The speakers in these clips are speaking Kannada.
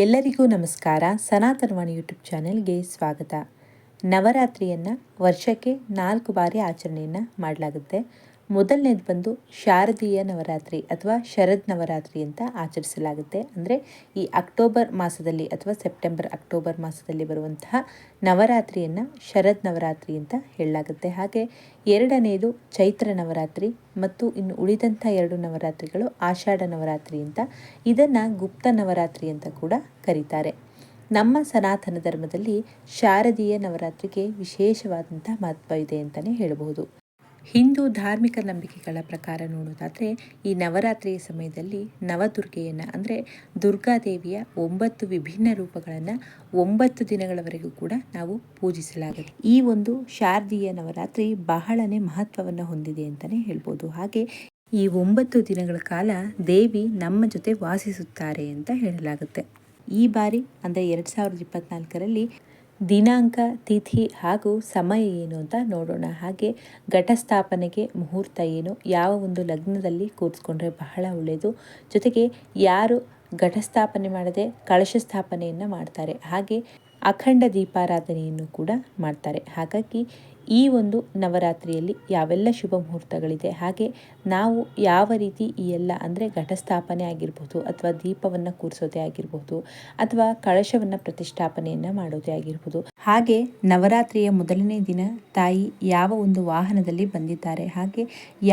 ಎಲ್ಲರಿಗೂ ನಮಸ್ಕಾರ. ಸನಾತನವಾಣಿ ಯೂಟ್ಯೂಬ್ ಚಾನೆಲ್ಗೆ ಸ್ವಾಗತ. ನವರಾತ್ರಿಯನ್ನು ವರ್ಷಕ್ಕೆ ನಾಲ್ಕು ಬಾರಿ ಆಚರಣೆಯನ್ನು ಮಾಡಲಾಗುತ್ತೆ. ಮೊದಲನೇದು ಬಂದು ಶಾರದೀಯ ನವರಾತ್ರಿ ಅಥವಾ ಶರದ್ ನವರಾತ್ರಿ ಅಂತ ಆಚರಿಸಲಾಗುತ್ತೆ. ಅಂದರೆ ಈ ಅಕ್ಟೋಬರ್ ಮಾಸದಲ್ಲಿ ಅಥವಾ ಸೆಪ್ಟೆಂಬರ್, ಅಕ್ಟೋಬರ್ ಮಾಸದಲ್ಲಿ ಬರುವಂತಹ ನವರಾತ್ರಿಯನ್ನು ಶರದ್ ನವರಾತ್ರಿ ಅಂತ ಹೇಳಲಾಗುತ್ತೆ. ಹಾಗೆ ಎರಡನೆಯದು ಚೈತ್ರ ನವರಾತ್ರಿ ಮತ್ತು ಇನ್ನು ಉಳಿದಂಥ ಎರಡು ನವರಾತ್ರಿಗಳು ಆಷಾಢ ನವರಾತ್ರಿ ಅಂತ ಇದನ್ನು ಗುಪ್ತ ನವರಾತ್ರಿ ಅಂತ ಕೂಡ ಕರೀತಾರೆ. ನಮ್ಮ ಸನಾತನ ಧರ್ಮದಲ್ಲಿ ಶಾರದೀಯ ನವರಾತ್ರಿಗೆ ವಿಶೇಷವಾದಂಥ ಮಹತ್ವ ಇದೆ ಅಂತಲೇ ಹೇಳಬಹುದು. ಹಿಂದೂ ಧಾರ್ಮಿಕ ನಂಬಿಕೆಗಳ ಪ್ರಕಾರ ನೋಡೋದಾದರೆ, ಈ ನವರಾತ್ರಿಯ ಸಮಯದಲ್ಲಿ ನವದುರ್ಗೆಯನ್ನು, ಅಂದರೆ ದುರ್ಗಾದೇವಿಯ ಒಂಬತ್ತು ವಿಭಿನ್ನ ರೂಪಗಳನ್ನು ಒಂಬತ್ತು ದಿನಗಳವರೆಗೂ ಕೂಡ ನಾವು ಪೂಜಿಸಲಾಗುತ್ತೆ ಈ ಒಂದು ಶಾರದೀಯ ನವರಾತ್ರಿ ಬಹಳನೇ ಮಹತ್ವವನ್ನು ಹೊಂದಿದೆ ಅಂತಲೇ ಹೇಳ್ಬೋದು. ಹಾಗೆ ಈ ಒಂಬತ್ತು ದಿನಗಳ ಕಾಲ ದೇವಿ ನಮ್ಮ ಜೊತೆ ವಾಸಿಸುತ್ತಾರೆ ಅಂತ ಹೇಳಲಾಗುತ್ತೆ. ಈ ಬಾರಿ, ಅಂದರೆ ಎರಡು ಸಾವಿರದ ಇಪ್ಪತ್ನಾಲ್ಕರಲ್ಲಿ ದಿನಾಂಕ, ತಿಥಿ ಹಾಗೂ ಸಮಯ ಏನು ಅಂತ ನೋಡೋಣ. ಹಾಗೆ ಘಟಸ್ಥಾಪನೆಗೆ ಮುಹೂರ್ತ ಏನು, ಯಾವ ಒಂದು ಲಗ್ನದಲ್ಲಿ ಕೂರಿಸ್ಕೊಂಡ್ರೆ ಬಹಳ ಒಳ್ಳೆಯದು. ಜೊತೆಗೆ ಯಾರು ಘಟಸ್ಥಾಪನೆ ಮಾಡದೆ ಕಳಶ ಸ್ಥಾಪನೆಯನ್ನು ಮಾಡ್ತಾರೆ. ಹಾಗೆ ಅಖಂಡ ದೀಪಾರಾಧನೆಯನ್ನು ಕೂಡ ಮಾಡ್ತಾರೆ. ಹಾಗಾಗಿ ಈ ಒಂದು ನವರಾತ್ರಿಯಲ್ಲಿ ಯಾವೆಲ್ಲ ಶುಭ ಮುಹೂರ್ತಗಳಿದೆ, ಹಾಗೆ ನಾವು ಯಾವ ರೀತಿ ಈ ಎಲ್ಲ ಅಂದರೆ ಘಟಸ್ಥಾಪನೆ ಆಗಿರ್ಬೋದು ಅಥವಾ ದೀಪವನ್ನು ಕೂರಿಸೋದೇ ಆಗಿರ್ಬೋದು ಅಥವಾ ಕಳಶವನ್ನು ಪ್ರತಿಷ್ಠಾಪನೆಯನ್ನು ಮಾಡೋದೇ ಆಗಿರ್ಬೋದು. ಹಾಗೆ ನವರಾತ್ರಿಯ ಮೊದಲನೇ ದಿನ ತಾಯಿ ಯಾವ ಒಂದು ವಾಹನದಲ್ಲಿ ಬಂದಿದ್ದಾರೆ, ಹಾಗೆ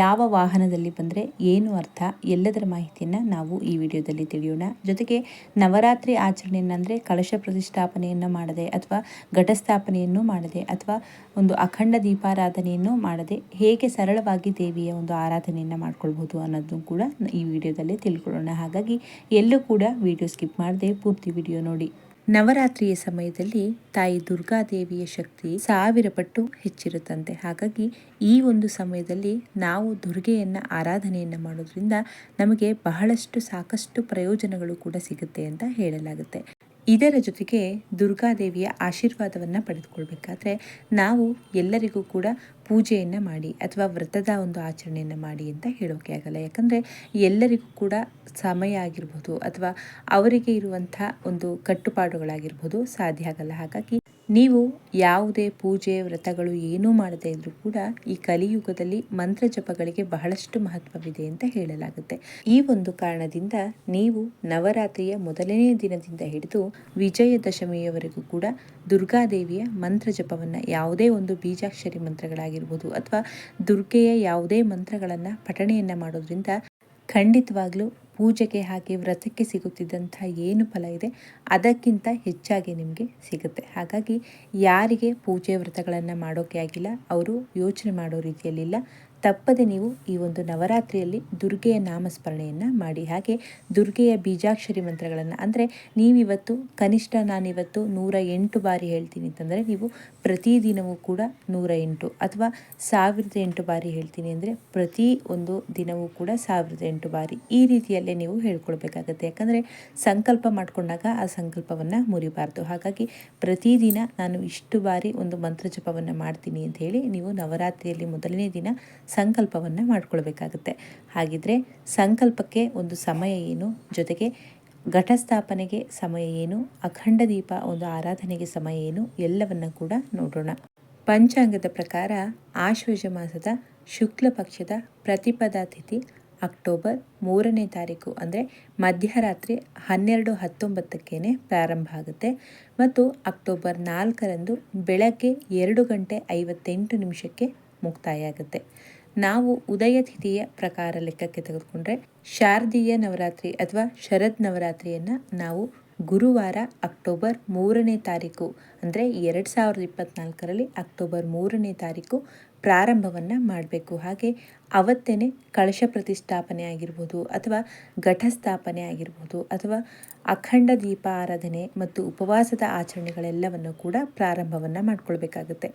ಯಾವ ವಾಹನದಲ್ಲಿ ಬಂದರೆ ಏನು ಅರ್ಥ ಎಲ್ಲದರ ಮಾಹಿತಿಯನ್ನು ನಾವು ಈ ವಿಡಿಯೋದಲ್ಲಿ ತಿಳಿಯೋಣ. ಜೊತೆಗೆ ನವರಾತ್ರಿ ಆಚರಣೆಯನ್ನು ಅಂದರೆ ಕಳಶ ಪ್ರತಿಷ್ಠಾಪನೆಯನ್ನು ಮಾಡದೆ ಅಥವಾ ಘಟಸ್ಥಾಪನೆಯನ್ನು ಮಾಡದೆ ಅಥವಾ ಒಂದು ಅಖಂಡ ದೀಪಾರಾಧನೆಯನ್ನು ಮಾಡದೆ ಹೇಗೆ ಸರಳವಾಗಿ ದೇವಿಯ ಒಂದು ಆರಾಧನೆಯನ್ನು ಮಾಡ್ಕೊಳ್ಬೋದು ಅನ್ನೋದನ್ನು ಕೂಡ ಈ ವಿಡಿಯೋದಲ್ಲಿ ತಿಳ್ಕೊಳ್ಳೋಣ. ಹಾಗಾಗಿ ಎಲ್ಲೂ ಕೂಡ ವಿಡಿಯೋ ಸ್ಕಿಪ್ ಮಾಡದೆ ಪೂರ್ತಿ ವಿಡಿಯೋ ನೋಡಿ. ನವರಾತ್ರಿಯ ಸಮಯದಲ್ಲಿ ತಾಯಿ ದುರ್ಗಾದೇವಿಯ ಶಕ್ತಿ ಸಾವಿರ ಪಟ್ಟು ಹೆಚ್ಚಿರುತ್ತಂತೆ. ಹಾಗಾಗಿ ಈ ಒಂದು ಸಮಯದಲ್ಲಿ ನಾವು ದುರ್ಗೆಯನ್ನು ಆರಾಧನೆಯನ್ನು ಮಾಡೋದ್ರಿಂದ ನಮಗೆ ಬಹಳಷ್ಟು ಸಾಕಷ್ಟು ಪ್ರಯೋಜನಗಳು ಕೂಡ ಸಿಗುತ್ತೆ ಅಂತ ಹೇಳಲಾಗುತ್ತೆ. ಇದರ ಜೊತೆಗೆ ದುರ್ಗಾದೇವಿಯ ಆಶೀರ್ವಾದವನ್ನು ಪಡೆದುಕೊಳ್ಬೇಕಾದ್ರೆ ನಾವು ಎಲ್ಲರಿಗೂ ಕೂಡ ಪೂಜೆಯನ್ನು ಮಾಡಿ ಅಥವಾ ವ್ರತದ ಒಂದು ಆಚರಣೆಯನ್ನು ಮಾಡಿ ಅಂತ ಹೇಳೋಕೆ ಆಗಲ್ಲ. ಯಾಕಂದರೆ ಎಲ್ಲರಿಗೂ ಕೂಡ ಸಮಯ ಆಗಿರ್ಬೋದು ಅಥವಾ ಅವರಿಗೆ ಇರುವಂಥ ಒಂದು ಕಟ್ಟುಪಾಡುಗಳಾಗಿರ್ಬೋದು ಸಾಧ್ಯ ಆಗಲ್ಲ. ಹಾಗಾಗಿ ನೀವು ಯಾವುದೇ ಪೂಜೆ, ವ್ರತಗಳು ಏನೂ ಮಾಡದೇ ಇದ್ರೂ ಕೂಡ ಈ ಕಲಿಯುಗದಲ್ಲಿ ಮಂತ್ರ ಜಪಗಳಿಗೆ ಬಹಳಷ್ಟು ಮಹತ್ವವಿದೆ ಅಂತ ಹೇಳಲಾಗುತ್ತೆ. ಈ ಒಂದು ಕಾರಣದಿಂದ ನೀವು ನವರಾತ್ರಿಯ ಮೊದಲನೇ ದಿನದಿಂದ ಹಿಡಿದು ವಿಜಯದಶಮಿಯವರೆಗೂ ಕೂಡ ದುರ್ಗಾದೇವಿಯ ಮಂತ್ರ ಜಪವನ್ನು ಯಾವುದೇ ಒಂದು ಬೀಜಾಕ್ಷರಿ ಮಂತ್ರಗಳಾಗಿರ್ಬೋದು ಅಥವಾ ದುರ್ಗೆಯ ಯಾವುದೇ ಮಂತ್ರಗಳನ್ನು ಪಠಣೆಯನ್ನು ಮಾಡೋದ್ರಿಂದ ಖಂಡಿತವಾಗ್ಲೂ ಪೂಜೆಗೆ ಹಾಗೆ ವ್ರತಕ್ಕೆ ಸಿಗುತ್ತಿದ್ದಂಥ ಏನು ಫಲ ಇದೆ? ಅದಕ್ಕಿಂತ ಹೆಚ್ಚಾಗಿ ನಿಮಗೆ ಸಿಗುತ್ತೆ. ಹಾಗಾಗಿ ಯಾರಿಗೆ ಪೂಜೆ ವ್ರತಗಳನ್ನು ಮಾಡೋಕೆ ಆಗಿಲ್ಲ, ಅವರು ಯೋಚನೆ ಮಾಡೋ ರೀತಿಯಲ್ಲಿಲ್ಲ. ತಪ್ಪದೆ ನೀವು ಈ ಒಂದು ನವರಾತ್ರಿಯಲ್ಲಿ ದುರ್ಗೆಯ ನಾಮಸ್ಮರಣೆಯನ್ನು ಮಾಡಿ. ಹಾಗೆ ದುರ್ಗೆಯ ಬೀಜಾಕ್ಷರಿ ಮಂತ್ರಗಳನ್ನು, ಅಂದರೆ ನೀವಿವತ್ತು ಕನಿಷ್ಠ ನಾನಿವತ್ತು ನೂರ ಎಂಟು ಬಾರಿ ಹೇಳ್ತೀನಿ ಅಂತಂದರೆ ನೀವು ಪ್ರತಿದಿನವೂ ಕೂಡ ನೂರ ಎಂಟು ಅಥವಾ ಸಾವಿರದ ಎಂಟು ಬಾರಿ ಹೇಳ್ತೀನಿ ಅಂದರೆ ಪ್ರತಿ ಒಂದು ದಿನವೂ ಕೂಡ ಸಾವಿರದ ಎಂಟು ಬಾರಿ ಈ ರೀತಿಯಲ್ಲೇ ನೀವು ಹೇಳ್ಕೊಳ್ಬೇಕಾಗತ್ತೆ ಯಾಕಂದರೆ ಸಂಕಲ್ಪ ಮಾಡಿಕೊಂಡಾಗ ಆ ಸಂಕಲ್ಪವನ್ನು ಮುರಿಬಾರ್ದು. ಹಾಗಾಗಿ ಪ್ರತಿದಿನ ನಾನು ಇಷ್ಟು ಬಾರಿ ಒಂದು ಮಂತ್ರ ಜಪವನ್ನು ಮಾಡ್ತೀನಿ ಅಂತ ಹೇಳಿ ನೀವು ನವರಾತ್ರಿಯಲ್ಲಿ ಮೊದಲನೇ ದಿನ ಸಂಕಲ್ಪವನ್ನು ಮಾಡ್ಕೊಳ್ಬೇಕಾಗುತ್ತೆ. ಹಾಗಿದ್ರೆ ಸಂಕಲ್ಪಕ್ಕೆ ಒಂದು ಸಮಯ ಏನು? ಜೊತೆಗೆ ಘಟಸ್ಥಾಪನೆಗೆ ಸಮಯ ಏನು? ಅಖಂಡ ದೀಪ ಒಂದು ಆರಾಧನೆಗೆ ಸಮಯ ಏನು? ಎಲ್ಲವನ್ನ ಕೂಡ ನೋಡೋಣ. ಪಂಚಾಂಗದ ಪ್ರಕಾರ ಆಶ್ವಜ ಮಾಸದ ಶುಕ್ಲ ಪಕ್ಷದ ಪ್ರತಿಪದಾ ತಿಥಿ ಅಕ್ಟೋಬರ್ ಮೂರನೇ ತಾರೀಕು ಅಂದರೆ ಮಧ್ಯರಾತ್ರಿ ಹನ್ನೆರಡು ಹತ್ತೊಂಬತ್ತಕ್ಕೇನೆ ಪ್ರಾರಂಭ ಆಗುತ್ತೆ. ಮತ್ತು ಅಕ್ಟೋಬರ್ ನಾಲ್ಕರಂದು ಬೆಳಗ್ಗೆ ಎರಡು ಗಂಟೆ ಐವತ್ತೆಂಟು ನಿಮಿಷಕ್ಕೆ ಮುಕ್ತಾಯ ಆಗುತ್ತೆ. ನಾವು ಉದಯ ತಿಥಿಯ ಪ್ರಕಾರ ಲೆಕ್ಕಕ್ಕೆ ತೆಗೆದುಕೊಂಡ್ರೆ ಶಾರದೀಯ ನವರಾತ್ರಿ ಅಥವಾ ಶರದ್ ನವರಾತ್ರಿಯನ್ನು ನಾವು ಗುರುವಾರ ಅಕ್ಟೋಬರ್ ಮೂರನೇ ತಾರೀಕು, ಅಂದರೆ ಎರಡು ಸಾವಿರದ ಇಪ್ಪತ್ತ್ನಾಲ್ಕರಲ್ಲಿ ಅಕ್ಟೋಬರ್ ಮೂರನೇ ತಾರೀಕು ಪ್ರಾರಂಭವನ್ನು ಮಾಡಬೇಕು. ಹಾಗೆ ಅವತ್ತೇ ಕಳಶ ಪ್ರತಿಷ್ಠಾಪನೆ ಆಗಿರ್ಬೋದು ಅಥವಾ ಘಟಸ್ಥಾಪನೆ ಆಗಿರ್ಬೋದು ಅಥವಾ ಅಖಂಡ ದೀಪ ಆರಾಧನೆ ಮತ್ತು ಉಪವಾಸದ ಆಚರಣೆಗಳೆಲ್ಲವನ್ನು ಕೂಡ ಪ್ರಾರಂಭವನ್ನು ಮಾಡ್ಕೊಳ್ಬೇಕಾಗುತ್ತೆ.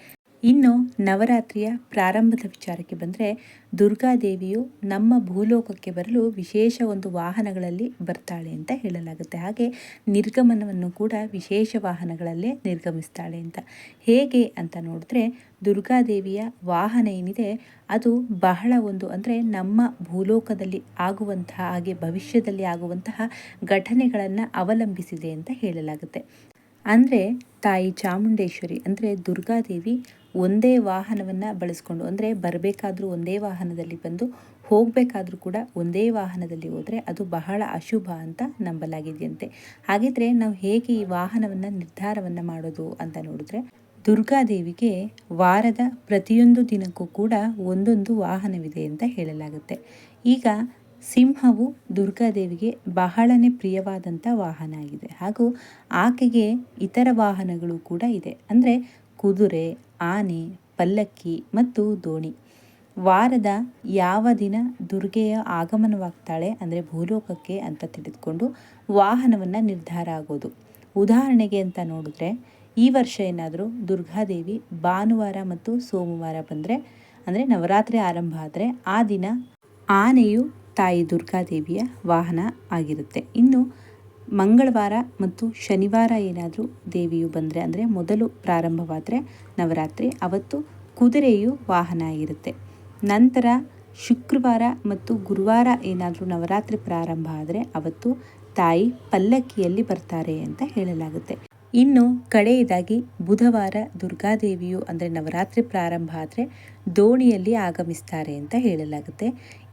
ಇನ್ನು ನವರಾತ್ರಿಯ ಪ್ರಾರಂಭದ ವಿಚಾರಕ್ಕೆ ಬಂದರೆ ದುರ್ಗಾದೇವಿಯು ನಮ್ಮ ಭೂಲೋಕಕ್ಕೆ ಬರಲು ವಿಶೇಷ ಒಂದು ವಾಹನಗಳಲ್ಲಿ ಬರ್ತಾಳೆ ಅಂತ ಹೇಳಲಾಗುತ್ತೆ. ಹಾಗೆ ನಿರ್ಗಮನವನ್ನು ಕೂಡ ವಿಶೇಷ ವಾಹನಗಳಲ್ಲೇ ನಿರ್ಗಮಿಸ್ತಾಳೆ ಅಂತ. ಹೇಗೆ ಅಂತ ನೋಡಿದ್ರೆ ದುರ್ಗಾದೇವಿಯ ವಾಹನ ಏನಿದೆ, ಅದು ಬಹಳ ಒಂದು ಅಂದರೆ ನಮ್ಮ ಭೂಲೋಕದಲ್ಲಿ ಆಗುವಂತಹ ಹಾಗೆ ಭವಿಷ್ಯದಲ್ಲಿ ಆಗುವಂತಹ ಘಟನೆಗಳನ್ನು ಅವಲಂಬಿಸಿದೆ ಅಂತ ಹೇಳಲಾಗುತ್ತೆ. ಅಂದರೆ ತಾಯಿ ಚಾಮುಂಡೇಶ್ವರಿ, ಅಂದರೆ ದುರ್ಗಾದೇವಿ ಒಂದೇ ವಾಹನವನ್ನು ಬಳಸ್ಕೊಂಡು, ಅಂದರೆ ಬರಬೇಕಾದ್ರೂ ಒಂದೇ ವಾಹನದಲ್ಲಿ ಬಂದು, ಹೋಗಬೇಕಾದ್ರೂ ಕೂಡ ಒಂದೇ ವಾಹನದಲ್ಲಿ ಹೋದರೆ ಅದು ಬಹಳ ಅಶುಭ ಅಂತ ನಂಬಲಾಗಿದೆಯಂತೆ. ಹಾಗಿದ್ರೆ ನಾವು ಹೇಗೆ ಈ ವಾಹನವನ್ನು ನಿರ್ಧಾರವನ್ನು ಮಾಡೋದು ಅಂತ ನೋಡಿದ್ರೆ, ದುರ್ಗಾದೇವಿಗೆ ವಾರದ ಪ್ರತಿಯೊಂದು ದಿನಕ್ಕೂ ಕೂಡ ಒಂದೊಂದು ವಾಹನವಿದೆ ಅಂತ ಹೇಳಲಾಗುತ್ತೆ. ಈಗ ಸಿಂಹವು ದುರ್ಗಾದೇವಿಗೆ ಬಹಳನೇ ಪ್ರಿಯವಾದಂಥ ವಾಹನ ಆಗಿದೆ. ಹಾಗೂ ಆಕೆಗೆ ಇತರ ವಾಹನಗಳು ಕೂಡ ಇದೆ. ಅಂದರೆ ಕುದುರೆ, ಆನೆ, ಪಲ್ಲಕ್ಕಿ ಮತ್ತು ದೋಣಿ. ವಾರದ ಯಾವ ದಿನ ದುರ್ಗೆಯ ಆಗಮನವಾಗ್ತಾಳೆ ಅಂದರೆ ಭೂಲೋಕಕ್ಕೆ ಅಂತ ತಿಳಿದುಕೊಂಡು ವಾಹನವನ್ನು ನಿರ್ಧಾರ ಆಗೋದು. ಉದಾಹರಣೆಗೆ ಅಂತ ನೋಡಿದ್ರೆ, ಈ ವರ್ಷ ಏನಾದರೂ ದುರ್ಗಾದೇವಿ ಭಾನುವಾರ ಮತ್ತು ಸೋಮವಾರ ಬಂದರೆ, ಅಂದರೆ ನವರಾತ್ರಿ ಆರಂಭ ಆದರೆ ಆ ದಿನ ಆನೆಯು ತಾಯಿ ದುರ್ಗಾದೇವಿಯ ವಾಹನ ಆಗಿರುತ್ತೆ. ಇನ್ನು ಮಂಗಳವಾರ ಮತ್ತು ಶನಿವಾರ ಏನಾದರೂ ದೇವಿಯು ಬಂದರೆ ಅಂದರೆ ಮೊದಲು ಪ್ರಾರಂಭವಾದರೆ ನವರಾತ್ರಿ, ಅವತ್ತು ಕುದುರೆಯು ವಾಹನ ಆಗಿರುತ್ತೆ. ನಂತರ ಶುಕ್ರವಾರ ಮತ್ತು ಗುರುವಾರ ಏನಾದರೂ ನವರಾತ್ರಿ ಪ್ರಾರಂಭ ಆದರೆ ಅವತ್ತು ತಾಯಿ ಪಲ್ಲಕ್ಕಿಯಲ್ಲಿ ಬರ್ತಾರೆ ಅಂತ ಹೇಳಲಾಗುತ್ತೆ. ಇನ್ನು ಕಡೆಯದಾಗಿ ಬುಧವಾರ ದುರ್ಗಾದೇವಿಯು ಅಂದರೆ ನವರಾತ್ರಿ ಪ್ರಾರಂಭ ಆದರೆ ದೋಣಿಯಲ್ಲಿ ಆಗಮಿಸ್ತಾರೆ ಅಂತ ಹೇಳಲಾಗುತ್ತೆ.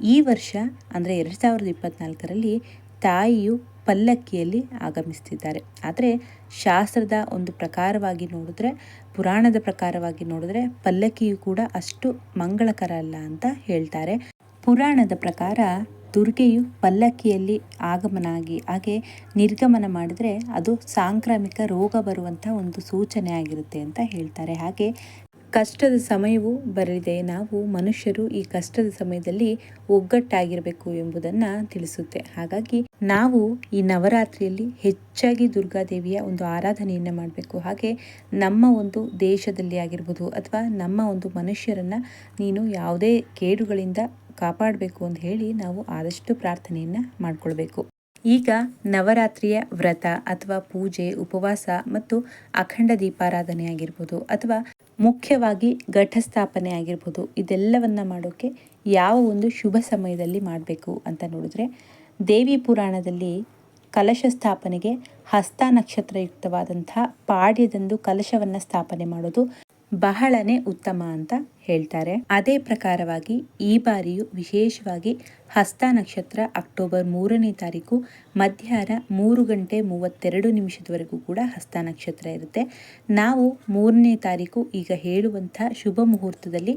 ಈ ವರ್ಷ ಅಂದರೆ ಎರಡು ಸಾವಿರದ ಇಪ್ಪತ್ತ್ನಾಲ್ಕರಲ್ಲಿ ತಾಯಿಯು ಪಲ್ಲಕ್ಕಿಯಲ್ಲಿ ಆಗಮಿಸ್ತಿದ್ದಾರೆ. ಆದರೆ ಶಾಸ್ತ್ರದ ಒಂದು ಪ್ರಕಾರವಾಗಿ ನೋಡಿದ್ರೆ, ಪುರಾಣದ ಪ್ರಕಾರವಾಗಿ ನೋಡಿದ್ರೆ ಪಲ್ಲಕ್ಕಿಯು ಕೂಡ ಅಷ್ಟು ಮಂಗಳಕರ ಅಲ್ಲ ಅಂತ ಹೇಳ್ತಾರೆ. ಪುರಾಣದ ಪ್ರಕಾರ ದುರ್ಗೆಯು ಪಲ್ಲಕ್ಕಿಯಲ್ಲಿ ಆಗಮನ ಆಗಿ ಹಾಗೆ ನಿರ್ಗಮನ ಮಾಡಿದ್ರೆ ಅದು ಸಾಂಕ್ರಾಮಿಕ ರೋಗ ಬರುವಂಥ ಒಂದು ಸೂಚನೆ ಆಗಿರುತ್ತೆ ಅಂತ ಹೇಳ್ತಾರೆ. ಹಾಗೆ ಕಷ್ಟದ ಸಮಯವು ಬರಲಿದೆ. ನಾವು ಮನುಷ್ಯರು ಈ ಕಷ್ಟದ ಸಮಯದಲ್ಲಿ ಒಗ್ಗಟ್ಟಾಗಿರಬೇಕು ಎಂಬುದನ್ನು ತಿಳಿಸುತ್ತೆ. ಹಾಗಾಗಿ ನಾವು ಈ ನವರಾತ್ರಿಯಲ್ಲಿ ಹೆಚ್ಚಾಗಿ ದುರ್ಗಾದೇವಿಯ ಒಂದು ಆರಾಧನೆಯನ್ನು ಮಾಡಬೇಕು. ಹಾಗೆ ನಮ್ಮ ಒಂದು ದೇಶದಲ್ಲಿ ಆಗಿರ್ಬೋದು ಅಥವಾ ನಮ್ಮ ಒಂದು ಮನುಷ್ಯರನ್ನು ನೀನು ಯಾವುದೇ ಕೇಡುಗಳಿಂದ ಕಾಪಾಡಬೇಕು ಅಂತ ಹೇಳಿ ನಾವು ಆದಷ್ಟು ಪ್ರಾರ್ಥನೆಯನ್ನು ಮಾಡಿಕೊಳ್ಬೇಕು. ಈಗ ನವರಾತ್ರಿಯ ವ್ರತ ಅಥವಾ ಪೂಜೆ, ಉಪವಾಸ ಮತ್ತು ಅಖಂಡ ದೀಪಾರಾಧನೆ ಆಗಿರ್ಬೋದು ಅಥವಾ ಮುಖ್ಯವಾಗಿ ಘಟಸ್ಥಾಪನೆ ಆಗಿರ್ಬೋದು ಇದೆಲ್ಲವನ್ನ ಮಾಡೋಕ್ಕೆ ಯಾವ ಒಂದು ಶುಭ ಸಮಯದಲ್ಲಿ ಮಾಡಬೇಕು ಅಂತ ನೋಡಿದ್ರೆ ದೇವಿ ಪುರಾಣದಲ್ಲಿ ಕಲಶ ಸ್ಥಾಪನೆಗೆ ಹಸ್ತ ನಕ್ಷತ್ರಯುಕ್ತವಾದಂಥ ಪಾಡ್ಯದಂದು ಕಲಶವನ್ನು ಸ್ಥಾಪನೆ ಮಾಡೋದು ಬಹಳನೇ ಉತ್ತಮ ಅಂತ ಹೇಳ್ತಾರೆ. ಅದೇ ಪ್ರಕಾರವಾಗಿ ಈ ಬಾರಿಯು ವಿಶೇಷವಾಗಿ ಹಸ್ತ ನಕ್ಷತ್ರ ಅಕ್ಟೋಬರ್ ಮೂರನೇ ತಾರೀಕು ಮಧ್ಯಾಹ್ನ ಮೂರು ಗಂಟೆ ಮೂವತ್ತೆರಡು ನಿಮಿಷದವರೆಗೂ ಕೂಡ ಹಸ್ತ ನಕ್ಷತ್ರ ಇರುತ್ತೆ. ನಾವು ಮೂರನೇ ತಾರೀಕು ಈಗ ಹೇಳುವಂಥ ಶುಭ ಮುಹೂರ್ತದಲ್ಲಿ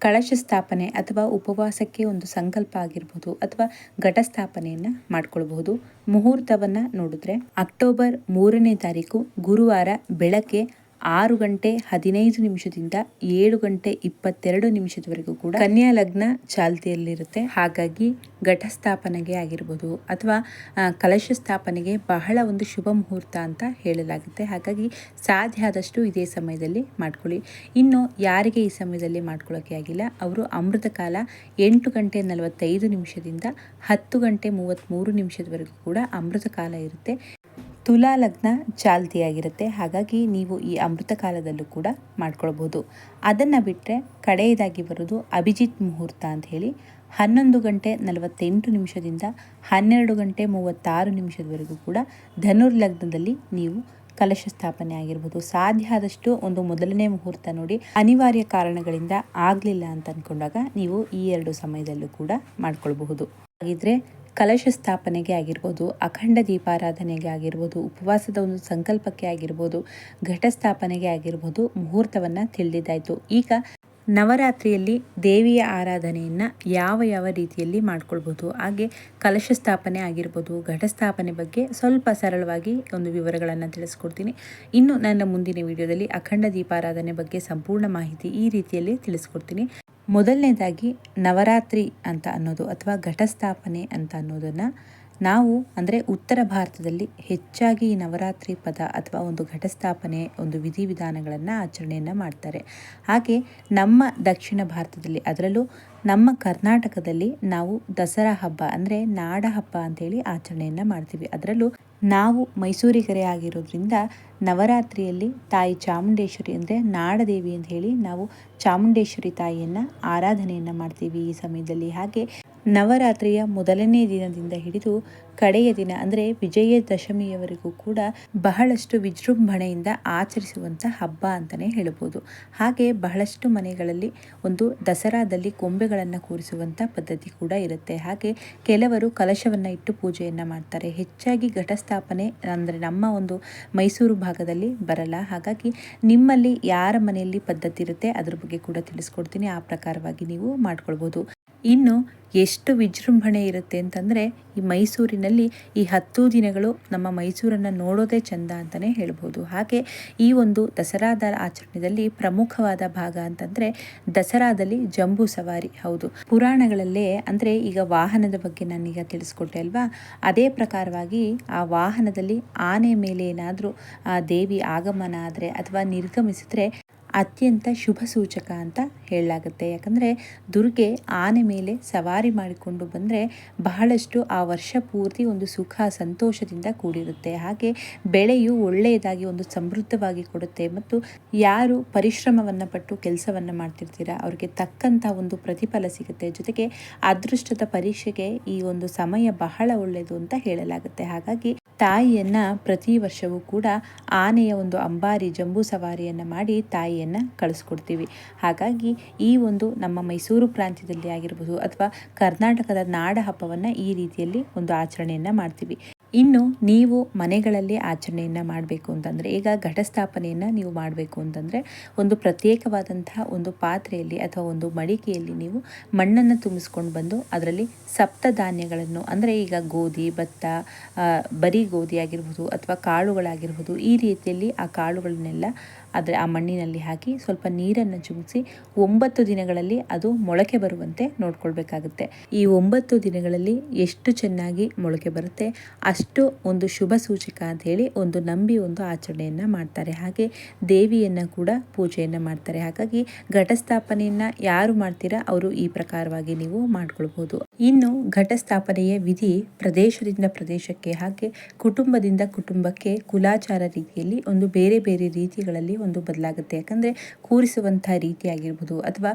ಕಳಶ ಸ್ಥಾಪನೆ ಅಥವಾ ಉಪವಾಸಕ್ಕೆ ಒಂದು ಸಂಕಲ್ಪ ಆಗಿರ್ಬೋದು ಅಥವಾ ಘಟಸ್ಥಾಪನೆಯನ್ನು ಮಾಡ್ಕೊಳ್ಬಹುದು. ಮುಹೂರ್ತವನ್ನು ನೋಡಿದ್ರೆ ಅಕ್ಟೋಬರ್ ಮೂರನೇ ತಾರೀಕು ಗುರುವಾರ ಬೆಳಗ್ಗೆ ಆರು ಗಂಟೆ ಹದಿನೈದು ನಿಮಿಷದಿಂದ ಏಳು ಗಂಟೆ ಇಪ್ಪತ್ತೆರಡು ನಿಮಿಷದವರೆಗೂ ಕೂಡ ಕನ್ಯಾ ಲಗ್ನ ಚಾಲ್ತಿಯಲ್ಲಿರುತ್ತೆ. ಹಾಗಾಗಿ ಘಟಸ್ಥಾಪನೆಗೆ ಆಗಿರ್ಬೋದು ಅಥವಾ ಕಲಶ ಸ್ಥಾಪನೆಗೆ ಬಹಳ ಒಂದು ಶುಭ ಮುಹೂರ್ತ ಅಂತ ಹೇಳಲಾಗುತ್ತೆ. ಹಾಗಾಗಿ ಸಾಧ್ಯ ಆದಷ್ಟು ಇದೇ ಸಮಯದಲ್ಲಿ ಮಾಡ್ಕೊಳ್ಳಿ. ಇನ್ನು ಯಾರಿಗೆ ಈ ಸಮಯದಲ್ಲಿ ಮಾಡ್ಕೊಳ್ಳೋಕೆ ಆಗಿಲ್ಲ, ಅವರು ಅಮೃತ ಕಾಲ ಎಂಟು ಗಂಟೆ ನಲವತ್ತೈದು ನಿಮಿಷದಿಂದ ಹತ್ತು ಗಂಟೆ ಮೂವತ್ತ್ಮೂರು ನಿಮಿಷದವರೆಗೂ ಕೂಡ ಅಮೃತ ಕಾಲ ಇರುತ್ತೆ. ತುಲಾ ಲಗ್ನ ಚಾಲ್ತಿಯಾಗಿರುತ್ತೆ. ಹಾಗಾಗಿ ನೀವು ಈ ಅಮೃತ ಕಾಲದಲ್ಲೂ ಕೂಡ ಮಾಡ್ಕೊಳ್ಬೋದು ಅದನ್ನು ಬಿಟ್ಟರೆ ಕಡೆಯದಾಗಿ ಬರೋದು ಅಭಿಜಿತ್ ಮುಹೂರ್ತ ಅಂತ ಹೇಳಿ ಹನ್ನೊಂದು ಗಂಟೆ ನಲವತ್ತೆಂಟು ನಿಮಿಷದಿಂದ ಹನ್ನೆರಡು ಗಂಟೆ ಮೂವತ್ತಾರು ನಿಮಿಷದವರೆಗೂ ಕೂಡ ಧನುರ್ ಲಗ್ನದಲ್ಲಿ ನೀವು ಕಲಶ ಸ್ಥಾಪನೆ ಆಗಿರ್ಬೋದು. ಸಾಧ್ಯ ಆದಷ್ಟು ಒಂದು ಮೊದಲನೇ ಮುಹೂರ್ತ ನೋಡಿ ಅನಿವಾರ್ಯ ಕಾರಣಗಳಿಂದ ಆಗಲಿಲ್ಲ ಅಂತ ಅಂದ್ಕೊಂಡಾಗ ನೀವು ಈ ಎರಡು ಸಮಯದಲ್ಲೂ ಕೂಡ ಮಾಡ್ಕೊಳ್ಬಹುದು. ಹಾಗಿದ್ರೆ ಕಲಶ ಸ್ಥಾಪನೆಗೆ ಆಗಿರ್ಬೋದು, ಅಖಂಡ ದೀಪಾರಾಧನೆಗೆ ಆಗಿರ್ಬೋದು, ಉಪವಾಸದ ಒಂದು ಸಂಕಲ್ಪಕ್ಕೆ ಆಗಿರ್ಬೋದು, ಘಟಸ್ಥಾಪನೆಗೆ ಆಗಿರ್ಬೋದು ಮುಹೂರ್ತವನ್ನು ತಿಳಿದಿದ್ದಾಯಿತು. ಈಗ ನವರಾತ್ರಿಯಲ್ಲಿ ದೇವಿಯ ಆರಾಧನೆಯನ್ನು ಯಾವ ಯಾವ ರೀತಿಯಲ್ಲಿ ಮಾಡ್ಕೊಳ್ಬೋದು, ಹಾಗೆ ಕಲಶ ಸ್ಥಾಪನೆ ಆಗಿರ್ಬೋದು, ಘಟಸ್ಥಾಪನೆ ಬಗ್ಗೆ ಸ್ವಲ್ಪ ಸರಳವಾಗಿ ಒಂದು ವಿವರಗಳನ್ನು ತಿಳಿಸ್ಕೊಡ್ತೀನಿ. ಇನ್ನು ನನ್ನ ಮುಂದಿನ ವಿಡಿಯೋದಲ್ಲಿ ಅಖಂಡ ದೀಪಾರಾಧನೆ ಬಗ್ಗೆ ಸಂಪೂರ್ಣ ಮಾಹಿತಿ ಈ ರೀತಿಯಲ್ಲಿ ತಿಳಿಸ್ಕೊಡ್ತೀನಿ. ಮೊದಲನೇದಾಗಿ ನವರಾತ್ರಿ ಅಂತ ಅನ್ನೋದು ಅಥವಾ ಘಟಸ್ಥಾಪನೆ ಅಂತ ಅನ್ನೋದನ್ನು ನಾವು ಅಂದರೆ ಉತ್ತರ ಭಾರತದಲ್ಲಿ ಹೆಚ್ಚಾಗಿ ಈ ನವರಾತ್ರಿ ಪದ ಅಥವಾ ಒಂದು ಘಟಸ್ಥಾಪನೆ, ಒಂದು ವಿಧಿವಿಧಾನಗಳನ್ನು ಆಚರಣೆಯನ್ನು ಮಾಡ್ತಾರೆ. ಹಾಗೆ ನಮ್ಮ ದಕ್ಷಿಣ ಭಾರತದಲ್ಲಿ ಅದರಲ್ಲೂ ನಮ್ಮ ಕರ್ನಾಟಕದಲ್ಲಿ ನಾವು ದಸರಾ ಹಬ್ಬ ಅಂದರೆ ನಾಡ ಹಬ್ಬ ಅಂತೇಳಿ ಆಚರಣೆಯನ್ನು ಮಾಡ್ತೀವಿ. ಅದರಲ್ಲೂ ನಾವು ಮೈಸೂರಿಗರೇ ಆಗಿರೋದ್ರಿಂದ ನವರಾತ್ರಿಯಲ್ಲಿ ತಾಯಿ ಚಾಮುಂಡೇಶ್ವರಿ ಅಂದರೆ ನಾಡದೇವಿ ಅಂತ ಹೇಳಿ ನಾವು ಚಾಮುಂಡೇಶ್ವರಿ ತಾಯಿಯನ್ನು ಆರಾಧನೆಯನ್ನು ಮಾಡ್ತೀವಿ ಈ ಸಮಯದಲ್ಲಿ. ಹಾಗೆ ನವರಾತ್ರಿಯ ಮೊದಲನೇ ದಿನದಿಂದ ಹಿಡಿದು ಕಡೆಯ ದಿನ, ಅಂದರೆ ವಿಜಯದಶಮಿಯವರೆಗೂ ಕೂಡ ಬಹಳಷ್ಟು ವಿಜೃಂಭಣೆಯಿಂದ ಆಚರಿಸುವಂಥ ಹಬ್ಬ ಅಂತಲೇ ಹೇಳ್ಬೋದು. ಹಾಗೆ ಬಹಳಷ್ಟು ಮನೆಗಳಲ್ಲಿ ಒಂದು ದಸರಾದಲ್ಲಿ ಕೊಂಬೆಗಳನ್ನು ಕೂರಿಸುವಂಥ ಪದ್ಧತಿ ಕೂಡ ಇರುತ್ತೆ. ಹಾಗೆ ಕೆಲವರು ಕಲಶವನ್ನು ಇಟ್ಟು ಪೂಜೆಯನ್ನು ಮಾಡ್ತಾರೆ. ಹೆಚ್ಚಾಗಿ ಘಟಸ್ಥಾಪನೆ, ಅಂದರೆ ನಮ್ಮ ಒಂದು ಮೈಸೂರು ಭಾಗದಲ್ಲಿ ಬರಲ್ಲ. ಹಾಗಾಗಿ ನಿಮ್ಮಲ್ಲಿ ಯಾರ ಮನೆಯಲ್ಲಿ ಪದ್ಧತಿ ಇರುತ್ತೆ ಅದ್ರ ಬಗ್ಗೆ ಕೂಡ ತಿಳಿಸ್ಕೊಡ್ತೀನಿ. ಆ ಪ್ರಕಾರವಾಗಿ ನೀವು ಮಾಡ್ಕೊಳ್ಬೋದು. ಇನ್ನು ಎಷ್ಟು ವಿಜೃಂಭಣೆ ಇರುತ್ತೆ ಅಂತಂದರೆ ಈ ಮೈಸೂರಿನಲ್ಲಿ ಈ ಹತ್ತು ದಿನಗಳು ನಮ್ಮ ಮೈಸೂರನ್ನು ನೋಡೋದೇ ಚಂದ ಅಂತಲೇ ಹೇಳ್ಬೋದು. ಹಾಗೆ ಈ ಒಂದು ದಸರಾದ ಆಚರಣೆಯಲ್ಲಿ ಪ್ರಮುಖವಾದ ಭಾಗ ಅಂತಂದರೆ ದಸರಾದಲ್ಲಿ ಜಂಬೂ ಸವಾರಿ. ಹೌದು, ಪುರಾಣಗಳಲ್ಲೇ ಅಂದರೆ ಈಗ ವಾಹನದ ಬಗ್ಗೆ ನಾನೀಗ ತಿಳಿಸ್ಕೊಟ್ಟೆ ಅಲ್ವಾ? ಅದೇ ಪ್ರಕಾರವಾಗಿ ಆ ವಾಹನದಲ್ಲಿ ಆನೆ ಮೇಲೆ ಏನಾದರೂ ಆ ದೇವಿ ಆಗಮನ ಆದರೆ ಅಥವಾ ನಿರ್ಗಮಿಸಿದ್ರೆ ಅತ್ಯಂತ ಶುಭ ಸೂಚಕ ಅಂತ ಹೇಳಲಾಗುತ್ತೆ. ಯಾಕಂದರೆ ದುರ್ಗೆ ಆನೆ ಮೇಲೆ ಸವಾರಿ ಮಾಡಿಕೊಂಡು ಬಂದರೆ ಬಹಳಷ್ಟು ಆ ವರ್ಷ ಪೂರ್ತಿ ಒಂದು ಸುಖ, ಸಂತೋಷದಿಂದ ಕೂಡಿರುತ್ತೆ. ಹಾಗೆ ಬೆಳೆಯು ಒಳ್ಳೆಯದಾಗಿ ಒಂದು ಸಮೃದ್ಧವಾಗಿ ಕೊಡುತ್ತೆ. ಮತ್ತು ಯಾರು ಪರಿಶ್ರಮವನ್ನು ಪಟ್ಟು ಕೆಲಸವನ್ನು ಮಾಡ್ತಿರ್ತೀರ, ಅವರಿಗೆ ತಕ್ಕಂಥ ಒಂದು ಪ್ರತಿಫಲ ಸಿಗುತ್ತೆ. ಜೊತೆಗೆ ಅದೃಷ್ಟದ ಪರೀಕ್ಷೆಗೆ ಈ ಒಂದು ಸಮಯ ಬಹಳ ಒಳ್ಳೆಯದು ಅಂತ ಹೇಳಲಾಗುತ್ತೆ. ಹಾಗಾಗಿ ತಾಯಿಯನ್ನ ಪ್ರತಿ ವರ್ಷವೂ ಕೂಡ ಆನೆಯ ಒಂದು ಅಂಬಾರಿ ಜಂಬೂ ಸವಾರಿಯನ್ನು ಮಾಡಿ ತಾಯಿಯನ್ನು ಕಳಿಸ್ಕೊಡ್ತೀವಿ. ಹಾಗಾಗಿ ಈ ಒಂದು ನಮ್ಮ ಮೈಸೂರು ಪ್ರಾಂತ್ಯದಲ್ಲಿ ಆಗಿರ್ಬೋದು ಅಥವಾ ಕರ್ನಾಟಕದ ನಾಡ ಹಬ್ಬವನ್ನು ಈ ರೀತಿಯಲ್ಲಿ ಒಂದು ಆಚರಣೆಯನ್ನು ಮಾಡ್ತೀವಿ. ಇನ್ನು ನೀವು ಮನೆಗಳಲ್ಲಿ ಆಚರಣೆಯನ್ನು ಮಾಡಬೇಕು ಅಂತಂದರೆ, ಈಗ ಘಟಸ್ಥಾಪನೆಯನ್ನು ನೀವು ಮಾಡಬೇಕು ಅಂತಂದರೆ, ಒಂದು ಪ್ರತ್ಯೇಕವಾದಂತಹ ಒಂದು ಪಾತ್ರೆಯಲ್ಲಿ ಅಥವಾ ಒಂದು ಮಡಿಕೆಯಲ್ಲಿ ನೀವು ಮಣ್ಣನ್ನು ತುಂಬಿಸ್ಕೊಂಡು ಬಂದು ಅದರಲ್ಲಿ ಸಪ್ತ ಧಾನ್ಯಗಳನ್ನು ಅಂದರೆ ಈಗ ಗೋಧಿ, ಭತ್ತ ಬರೀ ಗೋಧಿ ಆಗಿರ್ಬೋದು ಅಥವಾ ಕಾಳುಗಳಾಗಿರ್ಬೋದು, ಈ ರೀತಿಯಲ್ಲಿ ಆ ಕಾಳುಗಳನ್ನೆಲ್ಲ ಆದರೆ ಆ ಮಣ್ಣಿನಲ್ಲಿ ಹಾಕಿ ಸ್ವಲ್ಪ ನೀರನ್ನು ಜುಗಿಸಿ ಒಂಬತ್ತು ದಿನಗಳಲ್ಲಿ ಅದು ಮೊಳಕೆ ಬರುವಂತೆ ನೋಡ್ಕೊಳ್ಬೇಕಾಗುತ್ತೆ. ಈ ಒಂಬತ್ತು ದಿನಗಳಲ್ಲಿ ಎಷ್ಟು ಚೆನ್ನಾಗಿ ಮೊಳಕೆ ಬರುತ್ತೆ, ಅಷ್ಟು ಒಂದು ಶುಭ ಸೂಚಕ ಅಂತ ಹೇಳಿ ಒಂದು ನಂಬಿ ಒಂದು ಆಚರಣೆಯನ್ನು ಮಾಡ್ತಾರೆ. ಹಾಗೆ ದೇವಿಯನ್ನು ಕೂಡ ಪೂಜೆಯನ್ನು ಮಾಡ್ತಾರೆ. ಹಾಗಾಗಿ ಘಟಸ್ಥಾಪನೆಯನ್ನು ಯಾರು ಮಾಡ್ತೀರಾ, ಅವರು ಈ ಪ್ರಕಾರವಾಗಿ ನೀವು ಮಾಡ್ಕೊಳ್ಬೋದು ಇನ್ನು ಘಟಸ್ಥಾಪನೆಯ ವಿಧಿ ಪ್ರದೇಶದಿಂದ ಪ್ರದೇಶಕ್ಕೆ ಹಾಗೆ ಕುಟುಂಬದಿಂದ ಕುಟುಂಬಕ್ಕೆ ಕುಲಾಚಾರ ರೀತಿಯಲ್ಲಿ ಒಂದು ಬೇರೆ ಬೇರೆ ರೀತಿಗಳಲ್ಲಿ ಒಂದು ಬದಲಾಗುತ್ತೆ. ಯಾಕಂದರೆ ಕೂರಿಸುವಂಥ ರೀತಿ ಆಗಿರ್ಬೋದು ಅಥವಾ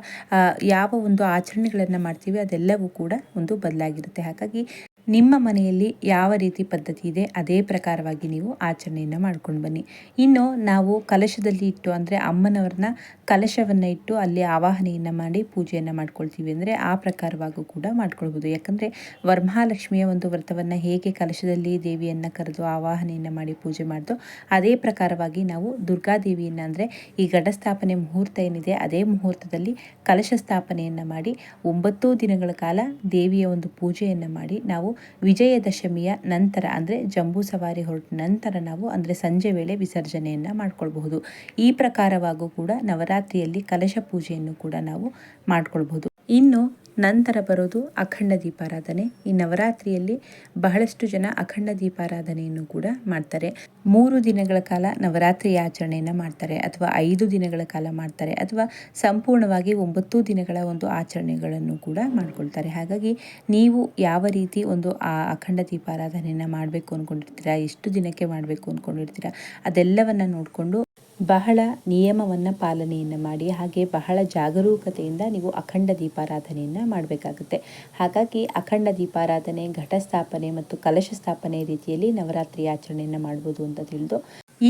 ಯಾವ ಒಂದು ಆಚರಣೆಗಳನ್ನು ಮಾಡ್ತೀವಿ ಅದೆಲ್ಲವೂ ಕೂಡ ಒಂದು ಬದಲಾಗಿರುತ್ತೆ. ಹಾಗಾಗಿ ನಿಮ್ಮ ಮನೆಯಲ್ಲಿ ಯಾವ ರೀತಿ ಪದ್ಧತಿ ಇದೆ, ಅದೇ ಪ್ರಕಾರವಾಗಿ ನೀವು ಆಚರಣೆಯನ್ನು ಮಾಡ್ಕೊಂಡು ಬನ್ನಿ. ಇನ್ನು ನಾವು ಕಲಶದಲ್ಲಿ ಇಟ್ಟು, ಅಂದರೆ ಅಮ್ಮನವ್ರನ್ನ ಕಲಶವನ್ನು ಇಟ್ಟು ಅಲ್ಲಿ ಆವಾಹನೆಯನ್ನು ಮಾಡಿ ಪೂಜೆಯನ್ನು ಮಾಡ್ಕೊಳ್ತೀವಿ ಅಂದರೆ ಆ ಪ್ರಕಾರವಾಗೂ ಕೂಡ ಮಾಡ್ಕೊಳ್ಬೋದು. ಯಾಕಂದರೆ ವರ್ಮಹಾಲಕ್ಷ್ಮಿಯ ಒಂದು ವ್ರತವನ್ನು ಹೇಗೆ ಕಲಶದಲ್ಲಿ ದೇವಿಯನ್ನು ಕರೆದು ಆವಾಹನೆಯನ್ನು ಮಾಡಿ ಪೂಜೆ ಮಾಡ್ದೋ, ಅದೇ ಪ್ರಕಾರವಾಗಿ ನಾವು ದುರ್ಗಾದೇವಿಯನ್ನು ಅಂದರೆ ಈ ಘಟಸ್ಥಾಪನೆ ಮುಹೂರ್ತ ಏನಿದೆ, ಅದೇ ಮುಹೂರ್ತದಲ್ಲಿ ಕಲಶ ಸ್ಥಾಪನೆಯನ್ನು ಮಾಡಿ ಒಂಬತ್ತು ದಿನಗಳ ಕಾಲ ದೇವಿಯ ಒಂದು ಪೂಜೆಯನ್ನು ಮಾಡಿ ನಾವು ವಿಜಯದಶಮಿಯ ನಂತರ, ಅಂದರೆ ಜಂಬೂ ಸವಾರಿ ಹೊರಟ ನಂತರ ನಾವು, ಅಂದರೆ ಸಂಜೆ ವೇಳೆ ವಿಸರ್ಜನೆಯನ್ನು ಮಾಡ್ಕೊಳ್ಬಹುದು. ಈ ಪ್ರಕಾರವಾಗೂ ಕೂಡ ನವರಾತ್ರಿಯಲ್ಲಿ ಕಲಶ ಪೂಜೆಯನ್ನು ಕೂಡ ನಾವು ಮಾಡ್ಕೊಳ್ಬಹುದು. ಇನ್ನು ನಂತರ ಬರೋದು ಅಖಂಡ ದೀಪಾರಾಧನೆ. ಈ ನವರಾತ್ರಿಯಲ್ಲಿ ಬಹಳಷ್ಟು ಜನ ಅಖಂಡ ದೀಪಾರಾಧನೆಯನ್ನು ಕೂಡ ಮಾಡ್ತಾರೆ. ಮೂರು ದಿನಗಳ ಕಾಲ ನವರಾತ್ರಿ ಆಚರಣೆಯನ್ನು ಮಾಡ್ತಾರೆ ಅಥವಾ ಐದು ದಿನಗಳ ಕಾಲ ಮಾಡ್ತಾರೆ ಅಥವಾ ಸಂಪೂರ್ಣವಾಗಿ ಒಂಬತ್ತು ದಿನಗಳ ಒಂದು ಆಚರಣೆಗಳನ್ನು ಕೂಡ ಮಾಡ್ಕೊಳ್ತಾರೆ. ಹಾಗಾಗಿ ನೀವು ಯಾವ ರೀತಿ ಒಂದು ಆ ಅಖಂಡ ದೀಪಾರಾಧನೆಯನ್ನು ಮಾಡಬೇಕು ಅಂದ್ಕೊಂಡಿರ್ತೀರಾ ಎಷ್ಟು ದಿನಕ್ಕೆ ಮಾಡಬೇಕು ಅಂದ್ಕೊಂಡಿರ್ತೀರಾ ಅದೆಲ್ಲವನ್ನು ನೋಡಿಕೊಂಡು ಬಹಳ ನಿಯಮವನ್ನು ಪಾಲನೆಯನ್ನು ಮಾಡಿ, ಹಾಗೆ ಬಹಳ ಜಾಗರೂಕತೆಯಿಂದ ನೀವು ಅಖಂಡ ದೀಪಾರಾಧನೆಯನ್ನು ಮಾಡಬೇಕಾಗುತ್ತೆ. ಹಾಗಾಗಿ ಅಖಂಡ ದೀಪಾರಾಧನೆ, ಘಟಸ್ಥಾಪನೆ ಮತ್ತು ಕಲಶ ಸ್ಥಾಪನೆ ರೀತಿಯಲ್ಲಿ ನವರಾತ್ರಿ ಆಚರಣೆಯನ್ನು ಮಾಡ್ಬೋದು ಅಂತ ತಿಳಿದು,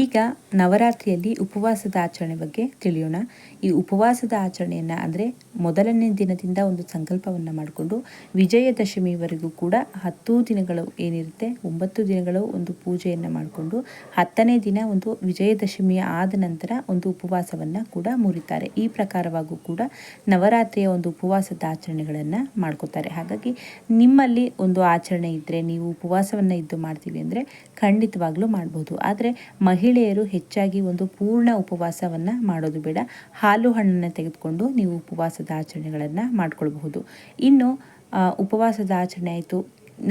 ಈಗ ನವರಾತ್ರಿಯಲ್ಲಿ ಉಪವಾಸದ ಆಚರಣೆ ಬಗ್ಗೆ ತಿಳಿಯೋಣ. ಈ ಉಪವಾಸದ ಆಚರಣೆಯನ್ನು ಅಂದರೆ ಮೊದಲನೇ ದಿನದಿಂದ ಒಂದು ಸಂಕಲ್ಪವನ್ನು ಮಾಡಿಕೊಂಡು ವಿಜಯದಶಮಿವರೆಗೂ ಕೂಡ ಹತ್ತು ದಿನಗಳು ಏನಿರುತ್ತೆ, ಒಂಬತ್ತು ದಿನಗಳು ಒಂದು ಪೂಜೆಯನ್ನು ಮಾಡಿಕೊಂಡು ಹತ್ತನೇ ದಿನ ಒಂದು ವಿಜಯದಶಮಿಯ ಆದ ನಂತರ ಒಂದು ಉಪವಾಸವನ್ನು ಕೂಡ ಮುರಿತಾರೆ. ಈ ಪ್ರಕಾರವಾಗೂ ಕೂಡ ನವರಾತ್ರಿಯ ಒಂದು ಉಪವಾಸದ ಆಚರಣೆಗಳನ್ನು ಮಾಡ್ಕೋತಾರೆ. ಹಾಗಾಗಿ ನಿಮ್ಮಲ್ಲಿ ಒಂದು ಆಚರಣೆ ಇದ್ದರೆ ನೀವು ಉಪವಾಸವನ್ನು ಇದ್ದು ಮಾಡ್ತೀವಿ ಅಂದರೆ ಖಂಡಿತವಾಗ್ಲೂ ಮಾಡ್ಬೋದು. ಆದರೆ ಮಹಿಳೆಯರು ಹೆಚ್ಚಾಗಿ ಒಂದು ಪೂರ್ಣ ಉಪವಾಸವನ್ನು ಮಾಡೋದು ಬೇಡ. ಹಾಲು ಹಣ್ಣನ್ನು ತೆಗೆದುಕೊಂಡು ನೀವು ಉಪವಾಸದ ಆಚರಣೆಗಳನ್ನು ಮಾಡಿಕೊಳ್ಬಹುದು. ಇನ್ನು ಉಪವಾಸದ ಆಚರಣೆ ಆಯಿತು,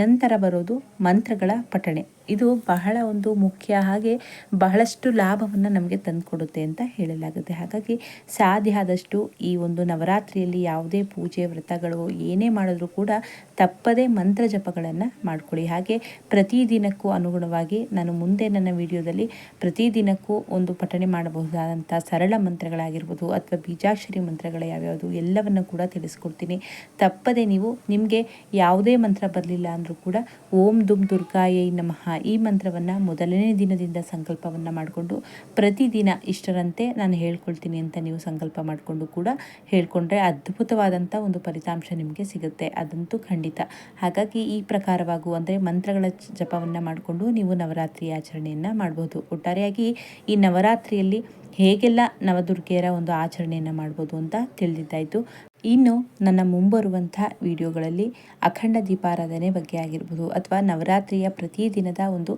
ನಂತರ ಬರೋದು ಮಂತ್ರಗಳ ಪಠಣೆ. ಇದು ಬಹಳ ಒಂದು ಮುಖ್ಯ. ಹಾಗೆ ಬಹಳಷ್ಟು ಲಾಭವನ್ನು ನಮಗೆ ತಂದುಕೊಡುತ್ತೆ ಅಂತ ಹೇಳಲಾಗುತ್ತೆ. ಹಾಗಾಗಿ ಸಾಧ್ಯ ಆದಷ್ಟು ಈ ಒಂದು ನವರಾತ್ರಿಯಲ್ಲಿ ಯಾವುದೇ ಪೂಜೆ ವ್ರತಗಳು ಏನೇ ಮಾಡಿದ್ರೂ ಕೂಡ ತಪ್ಪದೇ ಮಂತ್ರ ಜಪಗಳನ್ನು ಮಾಡ್ಕೊಳ್ಳಿ. ಹಾಗೆ ಪ್ರತಿದಿನಕ್ಕೂ ಅನುಗುಣವಾಗಿ ನಾನು ಮುಂದೆ ನನ್ನ ವಿಡಿಯೋದಲ್ಲಿ ಪ್ರತಿದಿನಕ್ಕೂ ಒಂದು ಪಠಣೆ ಮಾಡಬಹುದಾದಂಥ ಸರಳ ಮಂತ್ರಗಳಾಗಿರ್ಬೋದು ಅಥವಾ ಬೀಜಾಕ್ಷರಿ ಮಂತ್ರಗಳು ಯಾವ್ಯಾವುದು ಎಲ್ಲವನ್ನು ಕೂಡ ತಿಳಿಸ್ಕೊಡ್ತೀನಿ. ತಪ್ಪದೆ ನೀವು ನಿಮಗೆ ಯಾವುದೇ ಮಂತ್ರ ಬರಲಿಲ್ಲ ಅಂದರೂ ಕೂಡ ಓಂ ದುಮ್ ದುರ್ಗಾಯೈ ನಮಃ ಈ ಮಂತ್ರವನ್ನು ಮೊದಲನೇ ದಿನದಿಂದ ಸಂಕಲ್ಪವನ್ನು ಮಾಡಿಕೊಂಡು ಪ್ರತಿದಿನ ಇಷ್ಟರಂತೆ ನಾನು ಹೇಳ್ಕೊಳ್ತೀನಿ ಅಂತ ನೀವು ಸಂಕಲ್ಪ ಮಾಡಿಕೊಂಡು ಕೂಡ ಹೇಳ್ಕೊಂಡ್ರೆ ಅದ್ಭುತವಾದಂಥ ಒಂದು ಫಲಿತಾಂಶ ನಿಮಗೆ ಸಿಗುತ್ತೆ. ಅದಂತೂ ಖಂಡಿತ. ಹಾಗಾಗಿ ಈ ಪ್ರಕಾರವಾಗು ಅಂದರೆ ಮಂತ್ರಗಳ ಜಪವನ್ನು ಮಾಡಿಕೊಂಡು ನೀವು ನವರಾತ್ರಿ ಆಚರಣೆಯನ್ನು ಮಾಡ್ಬೋದು. ಒಟ್ಟಾರೆಯಾಗಿ ಈ ನವರಾತ್ರಿಯಲ್ಲಿ ಹೇಗೆಲ್ಲ ನವದುರ್ಗೆಯರ ಒಂದು ಆಚರಣೆಯನ್ನು ಮಾಡ್ಬೋದು ಅಂತ ತಿಳಿದಿದ್ದಾಯಿತು. ಇನ್ನು ನನ್ನ ಮುಂಬರುವಂಥ ವಿಡಿಯೋಗಳಲ್ಲಿ ಅಖಂಡ ದೀಪಾರಾಧನೆ ಬಗ್ಗೆ ಆಗಿರ್ಬೋದು ಅಥವಾ ನವರಾತ್ರಿಯ ಪ್ರತಿದಿನದ ಒಂದು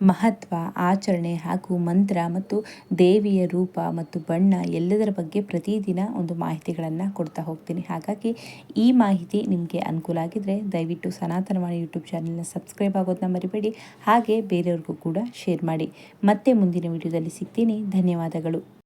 ಮಹತ್ವ, ಆಚರಣೆ ಹಾಗೂ ಮಂತ್ರ ಮತ್ತು ದೇವಿಯ ರೂಪ ಮತ್ತು ಬಣ್ಣ ಎಲ್ಲದರ ಬಗ್ಗೆ ಪ್ರತಿದಿನ ಒಂದು ಮಾಹಿತಿಗಳನ್ನು ಕೊಡ್ತಾ ಹೋಗ್ತೀನಿ. ಹಾಗಾಗಿ ಈ ಮಾಹಿತಿ ನಿಮಗೆ ಅನುಕೂಲ ಆಗಿದ್ದರೆ ದಯವಿಟ್ಟು ಸನಾತನವಾಣಿ ಯೂಟ್ಯೂಬ್ ಚಾನಲ್ನ ಸಬ್ಸ್ಕ್ರೈಬ್ ಆಗೋದನ್ನ ಮರಿಬೇಡಿ. ಹಾಗೆ ಬೇರೆಯವ್ರಿಗೂ ಕೂಡ ಶೇರ್ ಮಾಡಿ. ಮತ್ತೆ ಮುಂದಿನ ವಿಡಿಯೋದಲ್ಲಿ ಸಿಗ್ತೀನಿ. ಧನ್ಯವಾದಗಳು.